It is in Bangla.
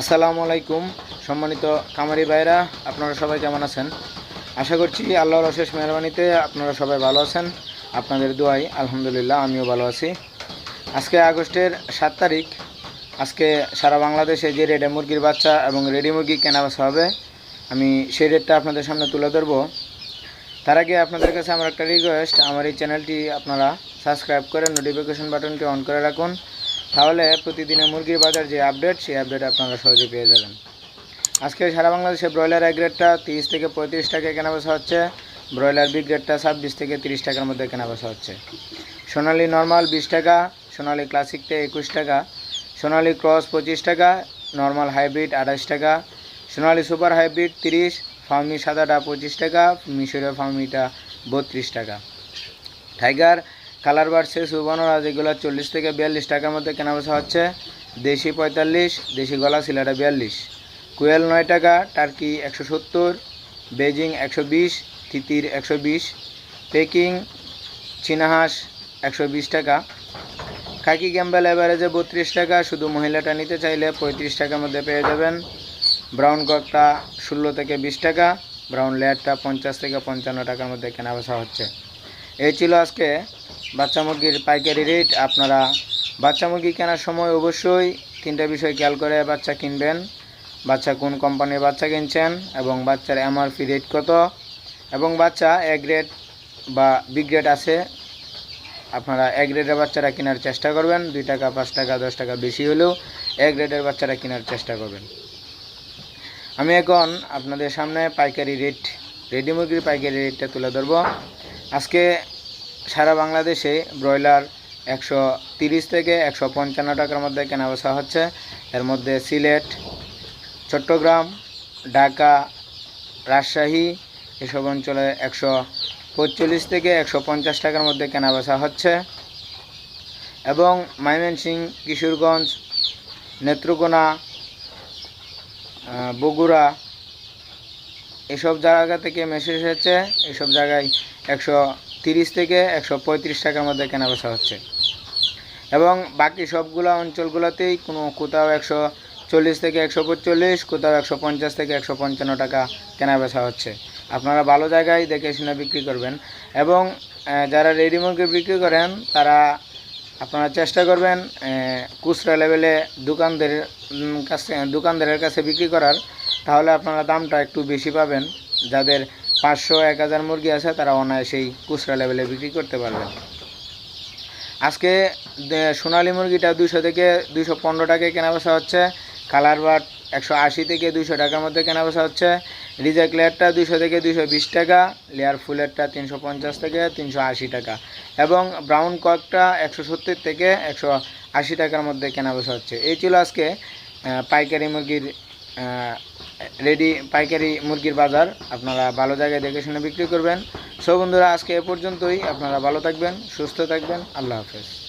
আসসালামু আলাইকুম, সম্মানিত কামারি ভাইরা আপনারা সবাই কেমন আছেন? আশা করছি আল্লাহর অশেষ মেহরবানিতে আপনারা সবাই ভালো আছেন। আপনাদের দোয়াই আলহামদুলিল্লাহ, আমিও ভালো আছি। আজকে আগস্টের সাত তারিখ, আজকে সারা বাংলাদেশে যে রেডে মুরগির বাচ্চা এবং রেডি মুরগি কেনা হবে, আমি সেই রেটটা আপনাদের সামনে তুলে ধরবো। তার আগে আপনাদের কাছে আমার একটা রিকোয়েস্ট আমার এই চ্যানেলটি আপনারা সাবস্ক্রাইব করে নোটিফিকেশন বাটনটি অন করে রাখুন। তাহলে প্রতিদিনের মুরগির বাজার যে আপডেট সেই আপডেট আপনারা সহজে পেয়ে যাবেন। আজকে সারা বাংলাদেশে ব্রয়লার এক গ্রেডটা তিরিশ থেকে পঁয়ত্রিশ টাকায় কেনা বেচা হচ্ছে। ব্রয়লার বি গ্রেডটা ছাব্বিশ থেকে তিরিশ টাকার মধ্যে কেনা বেচা হচ্ছে। সোনালি নর্মাল বিশ টাকা, সোনালি ক্লাসিকটা একুশ টাকা, সোনালি ক্রস পঁচিশ টাকা নর্মাল হাইব্রিড আঠাশ টাকা, সোনালি সুপার হাইব্রিড তিরিশ ফার্মি সাদাটা পঁচিশ টাকা, মিশরীয় ফার্মিটা বত্রিশ টাকা। টাইগার কালার বাড়ছে সুবর্ণরা যেগুলো চল্লিশ থেকে বিয়াল্লিশ টাকার মধ্যে কেনা বেচা হচ্ছে। দেশি পঁয়তাল্লিশ, দেশি গলা সিলাটা বিয়াল্লিশ। কুয়েল নয় টাকা, টার্কি একশো সত্তর, বেজিং একশো বিশ তিতির একশো বিশ, পেকিং চীনাহাঁস একশো বিশ টাকা। খাকি গ্যাম্বেল অ্যাভারেজে বত্রিশ টাকা, শুধু মহিলাটা নিতে চাইলে পঁয়ত্রিশ টাকার মধ্যে পেয়ে যাবেন। ব্রাউন ককটা ষোলো থেকে বিশ টাকা, ব্রাউন লেয়ারটা পঞ্চাশ থেকে পঞ্চান্ন টাকার মধ্যে কেনা বেচা হচ্ছে। এই ছিল আজকে বাচ্চা মুরগির পাইকারি রেট আপনারা বাচ্চা মুরগি কেনার সময় অবশ্যই তিনটা বিষয় খেয়াল করে বাচ্চা কিনবেন। বাচ্চা কোন কোম্পানির বাচ্চা কিনছেন এবং বাচ্চার এমআরপি রেট কত? এবং বাচ্চা এ গ্রেড বা বি গ্রেড আছে, আপনারা এ গ্রেডের বাচ্চারা কেনার চেষ্টা করবেন। দুই টাকা, পাঁচ টাকা, দশ টাকা বেশি হলেও এ গ্রেডের বাচ্চারা কেনার চেষ্টা করবেন। আমি এখন আপনাদের সামনে পাইকারি রেট রেডি মুরগির পাইকারি রেটটা তুলে ধরবো। আজকে সারা বাংলাদেশে ব্রয়লার একশো তিরিশ থেকে একশো পঞ্চান্ন টাকার মধ্যে কেনা বেচা হচ্ছে। এর মধ্যে সিলেট, চট্টগ্রাম, ঢাকা, রাজশাহী এসব অঞ্চলে একশো পঁয়তাল্লিশ থেকে একশো পঞ্চাশ টাকার মধ্যে কেনা বেচা হচ্ছে। এবং ময়মনসিং, কিশোরগঞ্জ, নেত্রকোনা বগুড়া এসব জায়গা থেকে মেসেজ এসেছে। এসব জায়গায় একশো তিরিশ থেকে একশো পঁয়ত্রিশ টাকার মধ্যে কেনা বেচা হচ্ছে। এবং বাকি সবগুলো অঞ্চলগুলোতেই কোনো কোথাও একশো চল্লিশ থেকে একশো পঁয়তাল্লিশ, কোথাও একশো পঞ্চাশ থেকে একশো পঞ্চান্ন টাকা কেনা বেচা হচ্ছে। আপনারা ভালো জায়গায় দেখে শুনে বিক্রি করবেন এবং যারা রেডি বিক্রি করেন, তারা আপনারা চেষ্টা করবেন খুচরা লেভেলে দোকানদের কাছে, দোকানদারের কাছে বিক্রি করার। তাহলে আপনারা দামটা একটু বেশি পাবেন। যাদের পাঁচশো, এক হাজার মুরগি আছে, তারা অনায়াসেই খুচরা লেভেলে বিক্রি করতে পারবেন আজকে সোনালী মুরগিটা দুশো থেকে দুশো পনেরো টাকায় কেনা বেচা হচ্ছে, কালার বাট একশো আশি থেকে দুশো টাকার মধ্যে কেনা বেচা হচ্ছে, রিজেক্ট লেয়ারটা দুশো থেকে দুশো বিশ টাকা, লেয়ার ফুলেরটা তিনশো পঞ্চাশ থেকে তিনশো আশি টাকা এবং ব্রাউন ককটা একশো সত্তর থেকে একশো আশি টাকার মধ্যে কেনা বেচা হচ্ছে। এই ছিল আজকে পাইকারি মুরগির রেডি পাইকারি মুরগির বাজার। আপনারা ভালো জায়গায় দেখে শুনে বিক্রি করবেন। সব বন্ধুরা, আজকে এ পর্যন্তই। আপনারা ভালো থাকবেন, সুস্থ থাকবেন। আল্লাহ হাফেজ।